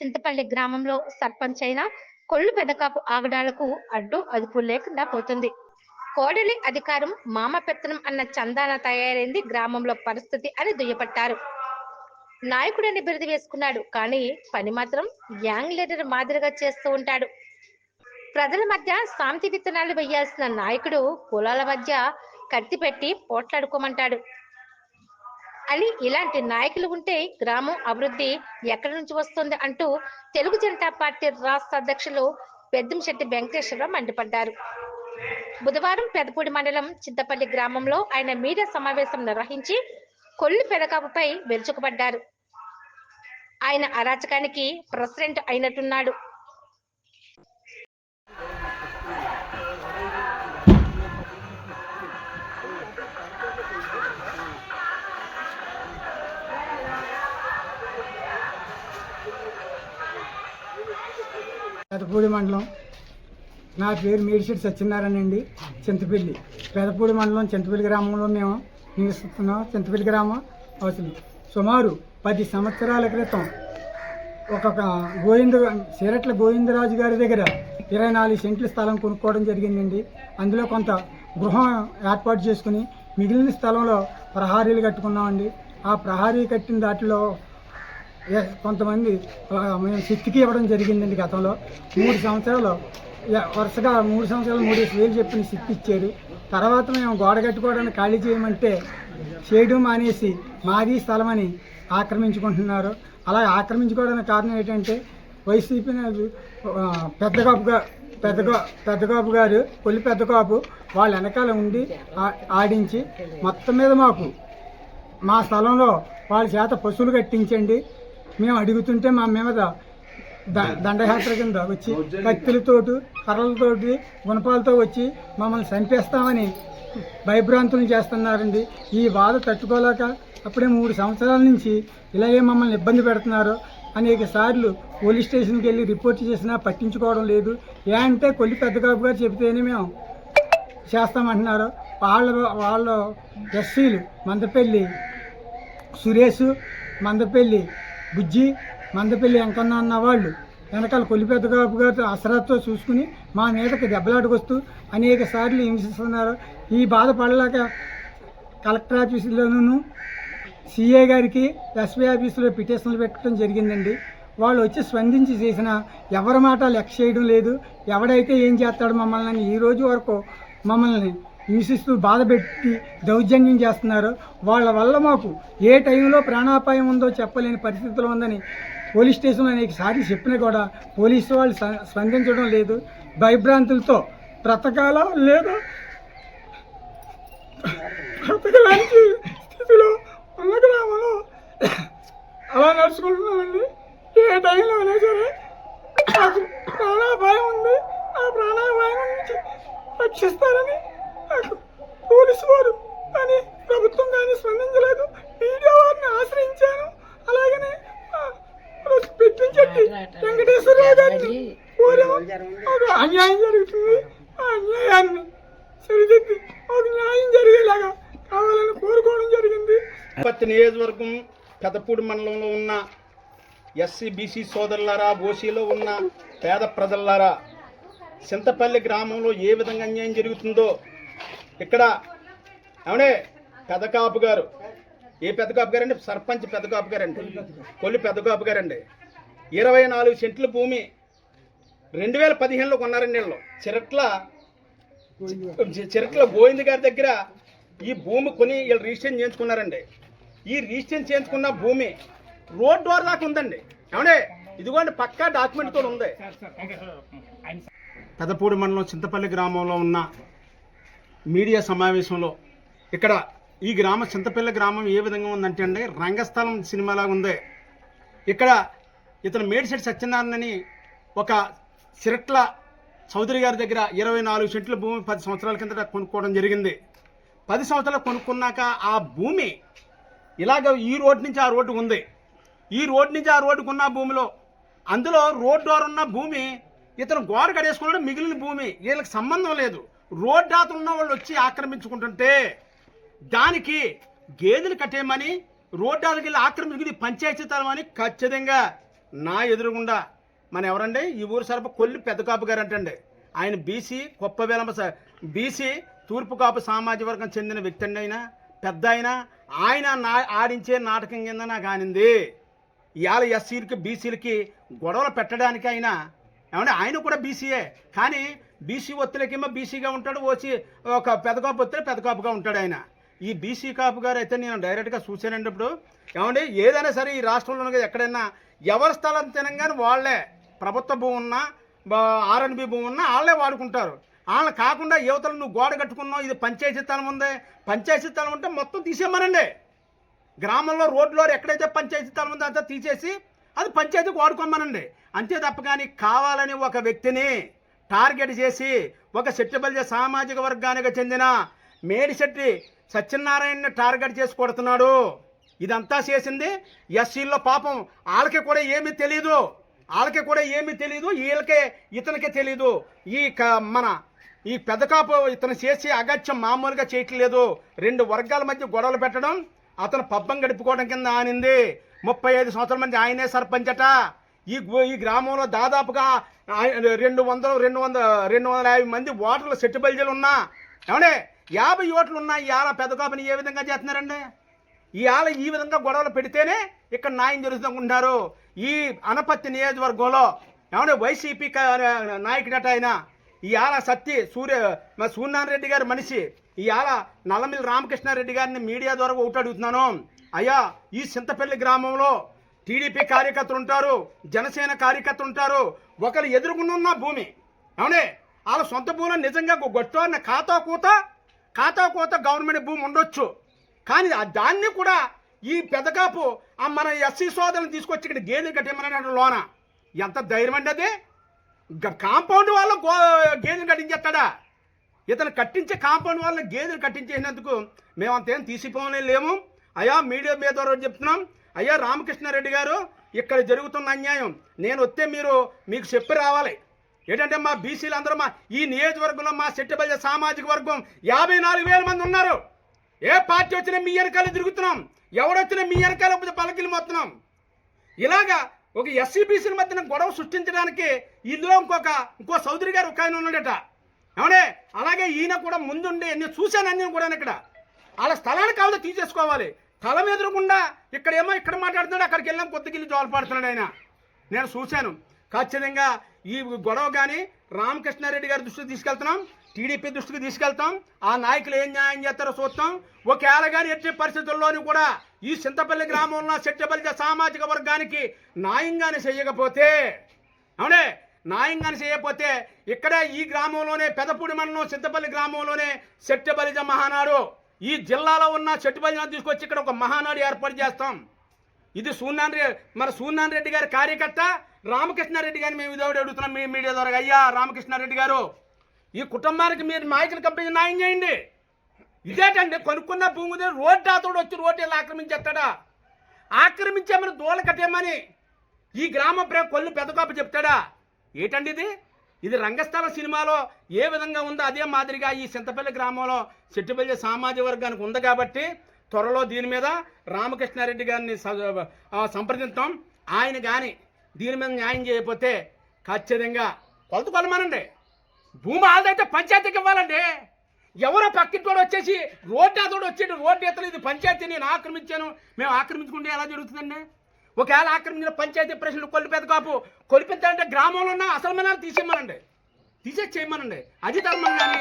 చింతపల్లి గ్రామంలో సర్పంచ్ అయిన కొల్లు పెదకాపు ఆగడాలకు అడ్డు అదుపు లేకుండా పోతుంది. కోడలి అధికారం మామ పెత్తనం అన్న చందాన తయారైంది గ్రామంలో పరిస్థితి అని దుయ్యపట్టారు నాయకుడని బిరుదు వేసుకున్నాడు కానీ పని మాత్రం గ్యాంగ్ లీడర్ మాదిరిగా చేస్తూ ఉంటాడు. ప్రజల మధ్య శాంతి విత్తనాలు వేయాల్సిన నాయకుడు కులాల మధ్య కత్తి పెట్టి పోట్లాడుకోమంటాడు. అని ఇలాంటి నాయకులు ఉంటే గ్రామం అభివృద్ధి ఎక్కడి నుంచి వస్తుంది అంటూ తెలుగు జనతా పార్టీ రాష్ట్ర అధ్యక్షులు పెద్దంశెట్టి వెంకటేశ్వరరావు మండిపడ్డారు. బుధవారం పెదపూడి మండలం చింతపల్లి గ్రామంలో ఆయన మీడియా సమావేశం నిర్వహించి కొల్లు పెదకాపుపై వెలుచుకుపడ్డారు. ఆయన అరాచకానికి ప్రెసిడెంట్ అయినట్టున్నాడు. పెదపూడి మండలం. నా పేరు మేడిశెట్టి సత్యనారాయణ అండి చింతపల్లి. పెదపూడి మండలం చింతపల్లి గ్రామంలో మేము నివసిస్తున్నాం. చింతపల్లి గ్రామం అవసరం సుమారు పది సంవత్సరాల క్రితం ఒక గోవింద సిరట్ల గోవిందరాజు గారి దగ్గర ఇరవై నాలుగు సెంట్ల స్థలం కొనుక్కోవడం జరిగిందండి. అందులో కొంత గృహం ఏర్పాటు చేసుకుని మిగిలిన స్థలంలో ప్రహారీలు కట్టుకున్నామండి. ఆ ప్రహారీ కట్టిన దాటిలో కొంతమంది మేము శక్తికి ఇవ్వడం జరిగిందండి గతంలో. మూడు సంవత్సరాలు వరుసగా మూడు సంవత్సరాలు మూడు వేలు చెప్పిన శక్తి ఇచ్చారు. తర్వాత మేము గోడ కట్టుకోవడానికి ఖాళీ చేయమంటే చేయడం మానేసి మాది స్థలమని ఆక్రమించుకుంటున్నారు. అలా ఆక్రమించుకోవడానికి కారణం ఏంటంటే వైసీపీ పెద్దగాపుగా పెద్దగా పెద్దకాపు గారు కొల్లి పెద్దకాపు వాళ్ళ వెనకాల ఉండి ఆ- ఆడించి మొత్తం మీద మాకు మా స్థలంలో వాళ్ళ చేత పశువులు కట్టించండి. మేము అడుగుతుంటే మా మీద ద- దండయాత్ర కింద వచ్చి కత్తులతోటి కర్రలతోటి గుణపాలతో వచ్చి మమ్మల్ని చంపేస్తామని భయభ్రాంతులు చేస్తున్నారండి. ఈ బాధ తట్టుకోలేక అప్పుడే మూడు సంవత్సరాల నుంచి ఇలాగే మమ్మల్ని ఇబ్బంది పెడుతున్నారు. అనేక సార్లు పోలీస్ స్టేషన్కి వెళ్ళి రిపోర్ట్ చేసినా పట్టించుకోవడం లేదు. ఏ అంటే కొల్లి పెద్దకాపు గారు చెబితేనే మేము చేస్తామంటున్నారు. వాళ్ళ వాళ్ళ ఎస్సీలు మందపల్లి సురేష్ మందపల్లి బుజ్జి మందపల్లి వెంకన్న అన్న వాళ్ళు వెనకాల కొలిపెద్ద కాపు గారితో అసరత్తో చూసుకుని మా మీదకి దెబ్బలాటకొస్తూ అనేక సార్లు హింసిస్తున్నారు. ఈ బాధ పడలేక కలెక్టర్ ఆఫీసులోనూ సిఏ గారికి ఎస్పీ ఆఫీసులో పిటిషన్లు పెట్టడం జరిగిందండి. వాళ్ళు వచ్చి స్పందించి చేసిన ఎవరి మాట లెక్క చేయడం లేదు. ఎవడైతే ఏం చేస్తాడు మమ్మల్ని ఈ రోజు వరకు మమ్మల్ని హింసిస్తూ బాధ పెట్టి దౌర్జన్యం చేస్తున్నారు. వాళ్ళ వల్ల మాకు ఏ టైంలో ప్రాణాపాయం ఉందో చెప్పలేని పరిస్థితిలో ఉందని పోలీస్ స్టేషన్లో అనేక సార్లు చెప్పినా కూడా పోలీసు వాళ్ళు స్పందించడం లేదు. భయభ్రాంతులతో బ్రతకాల లేదా? బ్రతకలాంటి స్థితిలో ఉన్న గ్రామంలో అలా నడుచుకుంటున్నామండి. ఏ టైంలో అయినా సరే నాకు ప్రాణాపాయం ఉంది. ఆ ప్రాణాపాయం నుంచి రక్షిస్తారని నాకు పోలీసు వారు కానీ ప్రభుత్వం కానీ స్పందించలేదు మీడియా వారిని ఆశ్రయించాను అలాగనే ఆ, రోజు పెట్టించండి వెంకటేశ్వరరావు గారిని కోరాము మాకు అన్యాయం జరుగుతుంది ఆ అన్యాయాన్ని సరిదిద్ది. ఒక న్యాయం జరిగేలాగా కావాలని కోరుకోవడం జరిగింది. పత్తి నియోజకవర్గం పెదపూడి మండలంలో ఉన్న ఎస్సీ బీసీ సోదరులారా ఓసీలో ఉన్న పేద ప్రజలారా చింతపల్లి గ్రామంలో ఏ విధంగా అన్యాయం జరుగుతుందో ఇక్కడ అవునే పెదకాపు గారు. ఏ పెదకాపు గారండి? సర్పంచ్ పెదకాపు గారండి. కొల్లి పెదకాపు గారండి. ఇరవై నాలుగు సెంట్ల భూమి రెండు వేల పదిహేనులో కొన్నారండి వీళ్ళు. చిరట్ల చిరట్ల గోవింద్ గారి దగ్గర ఈ భూమి కొని వీళ్ళు రిజిస్ట్రేషన్ చేయించుకున్నారండి. ఈ రిజిస్ట్రేషన్ చేయించుకున్న భూమి రోడ్ డోర్ దాకా ఉందండి. ఏమంటే ఇదిగోండి పక్కా డాక్యుమెంట్ కూడా ఉంది. పెదపూడి మండలం చింతపల్లి గ్రామంలో ఉన్న మీడియా సమావేశంలో ఇక్కడ ఈ గ్రామ చింతపల్లి గ్రామం ఏ విధంగా ఉందంటే అండి రంగస్థలం సినిమాలాగా ఉంది. ఇక్కడ ఇతను మేడిసెట్ సత్యనారాయణ అని ఒక సిరట్ల చౌదరి గారి దగ్గర ఇరవై నాలుగు సెంట్ల భూమి పది సంవత్సరాల కిందట కొనుక్కోవడం జరిగింది. పది సంవత్సరాలు కొనుక్కున్నాక ఆ భూమి ఇలాగ ఈ రోడ్ నుంచి ఆ రోడ్డు ఉంది. ఈ రోడ్ నుంచి ఆ రోడ్డుకు ఉన్న భూమిలో అందులో రోడ్ డోర్ ఉన్న భూమి ఇతను గోడ కడేసుకున్నాడు మిగిలిన భూమి వీళ్ళకి సంబంధం లేదు. రోడ్ దాత ఉన్న వాళ్ళు వచ్చి ఆక్రమించుకుంటుంటే దానికి గేదెలు కట్టేయమని రోడ్డు వెళ్ళి ఆక్రమించుకుని పంచాయతీ తరమని ఖచ్చితంగా నా ఎదురుగుండా మన ఎవరండి? ఈ ఊరు సరఫ కొల్లి పెద్ద కాపు గారు అంటండి ఆయన బీసీ గొప్ప వేలమ బీసీ తూర్పు కాపు సామాజిక వర్గం చెందిన వ్యక్తి అండి ఆయన. పెద్ద ఆయన ఆయన నా ఆడించే నాటకం కింద నాకు ఆనింది ఇవాళ ఎస్సీలకి బీసీలకి గొడవలు పెట్టడానికి ఆయన. ఏమంటే ఆయన కూడా బీసీయే. కానీ బీసీ ఒత్తిడికేమో బీసీగా ఉంటాడు వచ్చి ఒక పెద్ద కాపు ఒత్తిడి పెద్ద కాపుగా ఉంటాడు ఆయన. ఈ బీసీ కాపు గారు అయితే నేను డైరెక్ట్గా చూశానండి ఇప్పుడు. ఏమండి? ఏదైనా సరే ఈ రాష్ట్రంలో ఎక్కడైనా ఎవరి స్థలం తినంగానే వాళ్ళే. ప్రభుత్వ భూమి ఉన్నా ఆర్ఎన్బి భూమి ఉన్నా వాళ్ళే వాడుకుంటారు. వాళ్ళని కాకుండా యువతలు నువ్వు గోడ కట్టుకున్నావు ఇది పంచాయతీ స్థలం ఉంది. పంచాయతీ స్థలం ఉంటే మొత్తం తీసేయమనండి. గ్రామంలో రోడ్లో ఎక్కడైతే పంచాయతీ స్థలం ఉందో అంతా తీసేసి అది పంచాయతీకి వాడుకోమనండి. అంతే తప్ప కానీ కావాలని ఒక వ్యక్తిని టార్గెట్ చేసి ఒక శెట్టిబల్జ సామాజిక వర్గానికి చెందిన మేడిశెట్టి సత్యనారాయణని టార్గెట్ చేసి కొడుతున్నాడు. ఇదంతా చేసింది ఎస్సీల్లో పాపం. వాళ్ళకి కూడా ఏమీ తెలియదు వాళ్ళకి కూడా ఏమీ తెలియదు వీళ్ళకే ఇతనికి తెలియదు ఈ క- మన ఈ పెదకాపు ఇతను చేసే అగత్యం మామూలుగా చేయట్లేదు. రెండు వర్గాల మధ్య గొడవలు పెట్టడం అతను పబ్బం గడుపుకోవడం కింద ఆనింది. ముప్పై ఐదు సంవత్సరాల మంది ఆయనే సర్పంచ్ అట. ఈ ఈ గ్రామంలో దాదాపుగా రెండు వందలు రెండు వందల రెండు వందల యాభై మంది ఓటర్లు సెట్టుబల్జీలు ఉన్నా. ఏమండే? యాభై ఓట్లు ఉన్నాయి ఇవాళ పెద్ద ఏ విధంగా చేస్తున్నారండి? ఇవాళ ఈ విధంగా గొడవలు పెడితేనే ఇక్కడ న్యాయం జరుగుతుంటారు ఈ అనపత్తి నియోజకవర్గంలో ఏమంటే వైసీపీ నాయకుడట ఆయన ఇవాళ సత్తి సూర్య మా సూర్యనారాయణ రెడ్డి గారి మనిషి ఇవాళ నల్లమిల్లి రామకృష్ణారెడ్డి గారిని మీడియా ద్వారా ఒకటి అడుగుతున్నాను. అయ్యా ఈ చింతపల్లి గ్రామంలో టీడీపీ కార్యకర్తలు ఉంటారు జనసేన కార్యకర్తలు ఉంటారు ఒకరు ఎదురుగున్న భూమి. అవునే వాళ్ళ సొంత భూమిలో నిజంగా గొట్టో అన్న ఖాతా కూత ఖాతా కూత గవర్నమెంట్ భూమి ఉండొచ్చు. కానీ ఆ దాన్ని కూడా ఈ పెదకాపు ఆ మన ఎస్సీ సోదరుని తీసుకొచ్చి ఇక్కడ గేదెలు కట్టేమన్నాడు లోన. ఎంత ధైర్యం అండి అది? గ- కాంపౌండ్ వాళ్ళు గో గేదెలు కట్టించేస్తాడా? ఇతను కట్టించే కాంపౌండ్ వాళ్ళ గేదెలు కట్టించేసినందుకు మేము అంతేం తీసిపోలే లేము. అయ్యా మీడియా మీద ద్వారా చెప్తున్నాం. అయ్యా రామకృష్ణారెడ్డి గారు ఇక్కడ జరుగుతున్న అన్యాయం. నేను వస్తే మీరు మీకు చెప్పి రావాలి. ఏంటంటే మా బీసీలు అందరూ మా ఈ నియోజకవర్గంలో మా సెట్టిపల్లె సామాజిక వర్గం యాభై నాలుగు వేల మంది ఉన్నారు. ఏ పార్టీ వచ్చినా మీ వెనకాల తిరుగుతున్నాం. ఎవడొచ్చినా మీ వెనకాల పలకిలు మొత్తున్నాం ఇలాగా ఒక ఎస్సీబీసీల మధ్యన గొడవ సృష్టించడానికి ఇందులో ఇంకొక ఇంకో చౌదరి గారు ఒక ఆయన ఉన్నాడట. అవునే అలాగే ఈయన కూడా ముందుండి నేను చూశాను అన్నీ కూడా ఇక్కడ. వాళ్ళ స్థలాన్ని కావాలి తీసేసుకోవాలి. స్థలం ఎదురకుండా ఇక్కడేమో ఇక్కడ మాట్లాడుతున్నాడు అక్కడికి వెళ్ళాం కొత్తగిల్లి జోలపాడుతున్నాడు ఆయన. నేను చూశాను. ఖచ్చితంగా ఈ గొడవ కానీ రామకృష్ణారెడ్డి గారి దృష్టికి తీసుకెళ్తున్నాం. టీడీపీ దృష్టికి తీసుకెళ్తాం. ఆ నాయకులు ఏం న్యాయం చేస్తారో చూస్తాం. ఒకవేళ కానీ ఎట్టి పరిస్థితుల్లోనూ కూడా ఈ చింతపల్లి గ్రామంలో చెట్టపల్లి సామాజిక వర్గానికి న్యాయంగానే చేయకపోతే అవునే? న్యాయంగానే చేయకపోతే ఇక్కడే ఈ గ్రామంలోనే పెదపూడి మండలం చింతపల్లి గ్రామంలోనే సెట్టబలిజ మహానాడు. ఈ జిల్లాలో ఉన్న చెట్టుబలిజను తీసుకొచ్చి ఇక్కడ ఒక మహానాడు ఏర్పాటు చేస్తాం. ఇది సూర్యనారాయణ రెడ్డి మన సూర్యనారాయణ రెడ్డి గారి కార్యకర్త రామకృష్ణారెడ్డి గారిని మేము ఇదొకటి అడుగుతున్నాం మీ మీడియా ద్వారా. అయ్యా రామకృష్ణారెడ్డి గారు ఈ కుటుంబానికి మీరు నాయకులు కంపెనీ న్యాయం చేయండి. ఇదేటండి కొనుక్కున్న భూమి మీద రోడ్డు అతడు వచ్చి రోడ్డు ఇలా ఆక్రమించేస్తాడా? ఆక్రమించామని దూల కట్టేమని ఈ గ్రామ ప్రేమ కొల్లు పెద్దకాపు చెప్తాడా? ఏటండి ఇది? ఇది రంగస్థల సినిమాలో ఏ విధంగా ఉందో అదే మాదిరిగా ఈ చింతపల్లి గ్రామంలో చెట్టుపల్లి సామాజిక వర్గానికి ఉంది కాబట్టి త్వరలో దీని మీద రామకృష్ణారెడ్డి గారిని సంప్రదిస్తాం ఆయన కానీ దీని మీద న్యాయం చేయకపోతే ఖచ్చితంగా కొలత కొలమనండి. భూమి ఆదైతే పంచాయతీకి ఇవ్వాలండి. ఎవరో పక్కింటోడు వచ్చేసి రోడ్డు అతడు వచ్చేటి రోడ్డు ఎత్తలు ఇది పంచాయతీ నేను ఆక్రమించాను. మేము ఆక్రమించుకుంటే ఎలా జరుగుతుందండి? ఒకవేళ ఆక్రమించిన పంచాయతీ ప్రశ్నలు కొలిపెద్ద కాపు కొలిపెద్దంటే గ్రామంలో ఉన్న అసలు మీద తీసేయమనండి. తీసేసి చేయమనండి. అది ధర్మం కానీ